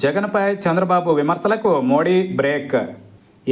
జగన్పై చంద్రబాబు విమర్శలకు మోడీ బ్రేక్.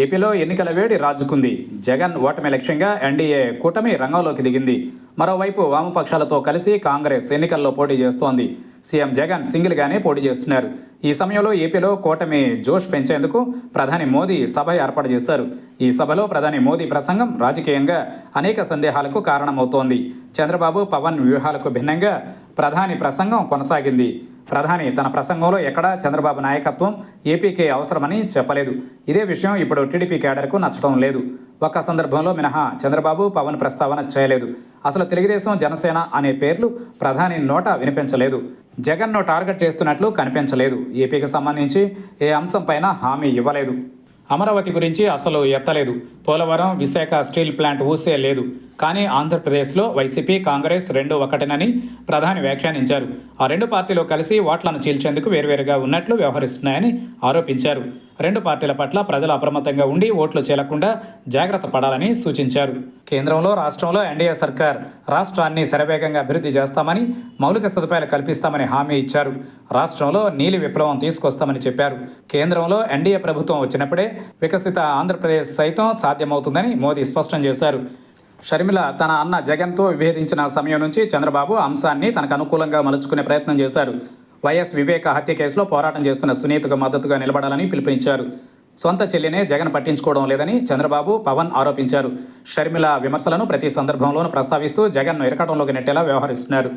ఏపీలో ఎన్నికల వేడి రాజుకుంది. జగన్ ఓటమి లక్ష్యంగా ఎన్డీఏ కూటమి రంగంలోకి దిగింది. మరోవైపు వామపక్షాలతో కలిసి కాంగ్రెస్ ఎన్నికల్లో పోటీ చేస్తోంది. సీఎం జగన్ సింగిల్గానే పోటీ చేస్తున్నారు. ఈ సమయంలో ఏపీలో కూటమి జోష్ పెంచేందుకు ప్రధాని మోదీ సభ ఏర్పాటు చేశారు. ఈ సభలో ప్రధాని మోదీ ప్రసంగం రాజకీయంగా అనేక సందేహాలకు కారణమవుతోంది. చంద్రబాబు పవన్ వ్యూహాలకు భిన్నంగా ప్రధాని ప్రసంగం కొనసాగింది. ప్రధాని తన ప్రసంగంలో ఎక్కడా చంద్రబాబు నాయకత్వం ఏపీకి అవసరమని చెప్పలేదు. ఇదే విషయం ఇప్పుడు టీడీపీ కేడర్కు నచ్చడం లేదు. ఒక్క సందర్భంలో మినహా చంద్రబాబు పవన్ ప్రస్తావన చేయలేదు. అసలు తెలుగుదేశం జనసేన అనే పేర్లు ప్రధాని నోట వినిపించలేదు. జగన్ను టార్గెట్ చేస్తున్నట్లు కనిపించలేదు. ఏపీకి సంబంధించి ఏ అంశంపైన హామీ ఇవ్వలేదు. అమరావతి గురించి అసలు ఎత్తలేదు. పోలవరం విశాఖ స్టీల్ ప్లాంట్ ఊసే లేదు. కానీ ఆంధ్రప్రదేశ్లో వైసీపీ కాంగ్రెస్ రెండు ఒకటినని ప్రధాని వ్యాఖ్యానించారు. ఆ రెండు పార్టీలు కలిసి ఓట్లను చీల్చేందుకు వేర్వేరుగా ఉన్నట్లు వ్యవహరిస్తున్నాయని ఆరోపించారు. రెండు పార్టీల పట్ల ప్రజలు అప్రమత్తంగా ఉండి ఓట్లు చీలకుండా జాగ్రత్త పడాలని సూచించారు. కేంద్రంలో రాష్ట్రంలో ఎన్డీఏ సర్కార్ రాష్ట్రాన్ని శరవేగంగా అభివృద్ధి చేస్తామని మౌలిక సదుపాయాలు కల్పిస్తామని హామీ ఇచ్చారు. రాష్ట్రంలో నీలి విప్లవం తీసుకొస్తామని చెప్పారు. కేంద్రంలో ఎన్డీఏ ప్రభుత్వం వచ్చినప్పుడే వికసిత ఆంధ్రప్రదేశ్ సైతం సాధ్యమవుతుందని మోదీ స్పష్టం చేశారు. షర్మిల తన అన్న జగన్తో విభేదించిన సమయం నుంచి చంద్రబాబు అంశాన్ని తనకు అనుకూలంగా మలుచుకునే ప్రయత్నం చేశారు. వైఎస్ వివేక హత్య కేసులో పోరాటం చేస్తున్న సునీతకు మద్దతుగా నిలబడాలని పిలుపునిచ్చారు. సొంత చెల్లినే జగన్ పట్టించుకోవడం లేదని చంద్రబాబు పవన్ ఆరోపించారు. షర్మిల విమర్శలను ప్రతి సందర్భంలోనూ ప్రస్తావిస్తూ జగన్ను ఇరకటంలోకి నెట్టేలా వ్యవహరిస్తున్నారు.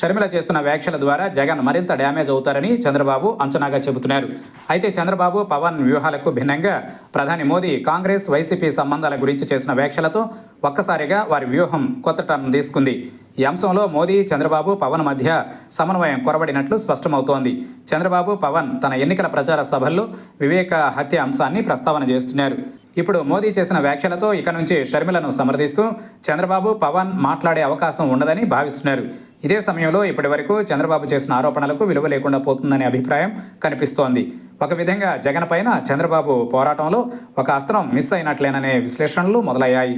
షర్మిల చేస్తున్న వ్యాఖ్యల ద్వారా జగన్ మరింత డ్యామేజ్ అవుతారని చంద్రబాబు అంచనాగా చెబుతున్నారు. అయితే చంద్రబాబు పవన్ వ్యూహాలకు భిన్నంగా ప్రధాని మోదీ కాంగ్రెస్ వైసీపీ సంబంధాల గురించి చేసిన వ్యాఖ్యలతో ఒక్కసారిగా వారి వ్యూహం కొత్త టర్న్ తీసుకుంది. ఈ అంశంలో మోదీ చంద్రబాబు పవన్ మధ్య సమన్వయం కొరబడినట్లు స్పష్టమవుతోంది. చంద్రబాబు పవన్ తన ఎన్నికల ప్రచార సభల్లో వివేక హత్య అంశాన్ని ప్రస్తావన చేస్తున్నారు. ఇప్పుడు మోదీ చేసిన వ్యాఖ్యలతో ఇక నుంచి షర్మిలను సమర్థిస్తూ చంద్రబాబు పవన్ మాట్లాడే అవకాశం ఉండదని భావిస్తున్నారు. ఇదే సమయంలో ఇప్పటి వరకు చంద్రబాబు చేసిన ఆరోపణలకు విలువ లేకుండా పోతుందనే అభిప్రాయం కనిపిస్తోంది. ఒక విధంగా జగన్ పైన చంద్రబాబు పోరాటంలో ఒక అస్త్రం మిస్ అయినట్లేననే విశ్లేషణలు మొదలయ్యాయి.